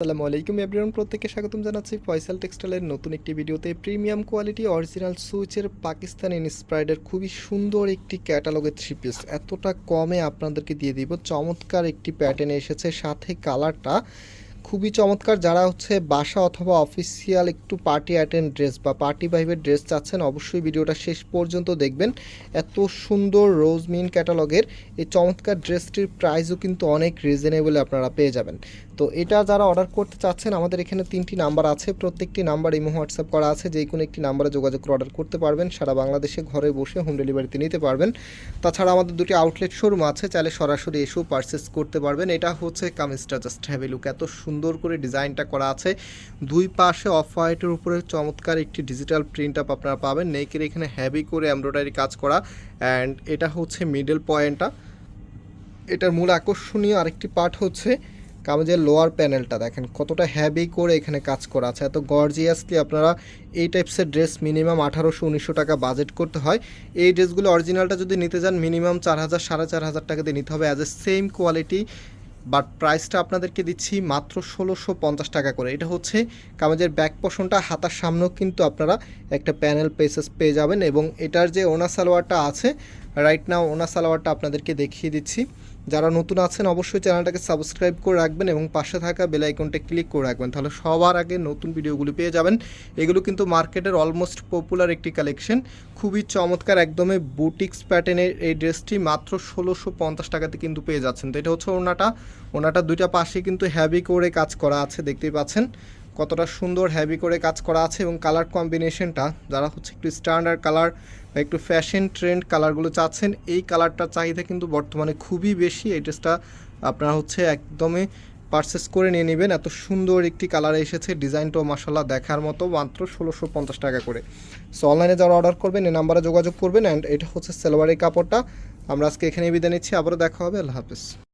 আসসালামু আলাইকুম এভরিওয়ান প্রত্যেককে স্বাগতম জানাচ্ছি ফয়সাল টেক্সটাইলের নতুন একটি ভিডিওতে। প্রিমিয়াম কোয়ালিটি অরিজিনাল সুইচের পাকিস্তান ইন্সপায়ার্ডের খুবই সুন্দর একটি ক্যাটালগের থ্রি পিস এতটা কমে আপনাদেরকে দিয়ে দিব। চমৎকার একটি প্যাটার্ন এসেছে। সাথে কালারটা খুবই চমৎকার যারা হচ্ছে বাসা অথবা অফিসিয়াল একটু পার্টি অ্যাটেন্ড ড্রেস বা পার্টি ভাইবের ড্রেস চাচ্ছেন, অবশ্যই ভিডিওটা শেষ পর্যন্ত দেখবেন। এত সুন্দর রোজ মিন ক্যাটালগের এই চমৎকার ড্রেসটির প্রাইসও কিন্তু অনেক রিজনেবল আপনারা পেয়ে যাবেন। তো এটা যারা অর্ডার করতে চাচ্ছেন, আমাদের এখানে তিনটি নাম্বার আছে, প্রত্যেকটি নাম্বার ইমো হোয়াটসঅ্যাপ করা আছে, যে কোনো একটি নাম্বারে যোগাযোগ করে অর্ডার করতে পারবেন, সারা বাংলাদেশে ঘরে বসে হোম ডেলিভারিতে নিতে পারবেন। তাছাড়া আমাদের দুটি আউটলেট শোরুম আছে, চাইলে সরাসরি এসেও পারচেস করতে পারবেন। এটা হচ্ছে কামিজটা জাস্ট হ্যাভি লুক এত সুন্দর করে ডিজাইনটা করা আছে। দুই পাশে অফ হোয়াইটের উপরে চমৎকার একটি ডিজিটাল প্রিন্ট আপ আপনারা পাবেন। নেকের এখানে হ্যাভি করে এমব্রয়ডারি কাজ করা। অ্যান্ড এটা হচ্ছে মিডল পয়েন্টটা এটার মূল আকর্ষণীয় আরেকটি পার্ট হচ্ছে কামিজের লোয়ার প্যানেলটা দেখেন কতটা হ্যাভি করে এখানে কাজ করা আছে। এত গর্জিয়াসলি আপনারা এই টাইপসের ড্রেস মিনিমাম আঠারোশো, উনিশশো টাকা বাজেট করতে হয়। এই ড্রেসগুলো অরিজিনালটা যদি নিতে যান মিনিমাম চার হাজার, সাড়ে চার হাজার টাকা দিয়ে নিতে হবে। As a same quality but প্রাইসটা আপনাদেরকে দিচ্ছি মাত্র ষোলোশো পঞ্চাশ টাকা করে। এটা হচ্ছে কামেজের ব্যাক পোষণটা হাতার সামনেও কিন্তু আপনারা একটা প্যানেল পেসেস পেয়ে যাবেন এবং এটার যে ওনা সালোয়ারটা আছে রাইট নাও ওনা সালোয়ারটা আপনাদেরকে দেখিয়ে দিচ্ছি। যারা নতুন আছেন, অবশ্যই চ্যানেলটাকে সাবস্ক্রাইব করে রাখবেন এবং পাশে থাকা বেল আইকনটা ক্লিক করে রাখবেন। তাহলে সবার আগে নতুন ভিডিওগুলি পেয়ে যাবেন। এগুলো কিন্তু মার্কেটের অলমোস্ট পপুলার একটি কালেকশন খুবই চমৎকার, একদমই বুটিক্স প্যাটার্নের এই ড্রেসটি মাত্র ষোলোশো পঞ্চাশ টাকাতে কিন্তু পেয়ে যাচ্ছেন। তো এটা হচ্ছে ওনাটা ওনাটা দুইটা পাশে কিন্তু হ্যাভি করে কাজ করা আছে, দেখতেই পাচ্ছেন। কতটা সুন্দর হ্যাভি করে কাজ করা আছে এবং কালার কম্বিনেশনটা যারা হচ্ছে একটু স্ট্যান্ডার্ড কালার বা একটু ফ্যাশন ট্রেন্ড কালারগুলো চাচ্ছেন, এই কালারটার চাহিদা কিন্তু বর্তমানে খুবই বেশি। এই ড্রেসটা আপনারা হচ্ছে একদমই পারচেস করে নিয়ে নেবেন। এত সুন্দর একটি কালার এসেছে, ডিজাইনটাও মাসাল্লাহ দেখার মতো, মাত্র ষোলোশো পঞ্চাশ টাকা করে। সো অনলাইনে যারা অর্ডার করবেন, এই নাম্বারে যোগাযোগ করবেন অ্যান্ড এটা হচ্ছে সেলোয়ারের কাপড়টা। আমরা আজকে এখানে বিদায় নিচ্ছি, আবারও দেখা হবে, আল্লাহ হাফিজ।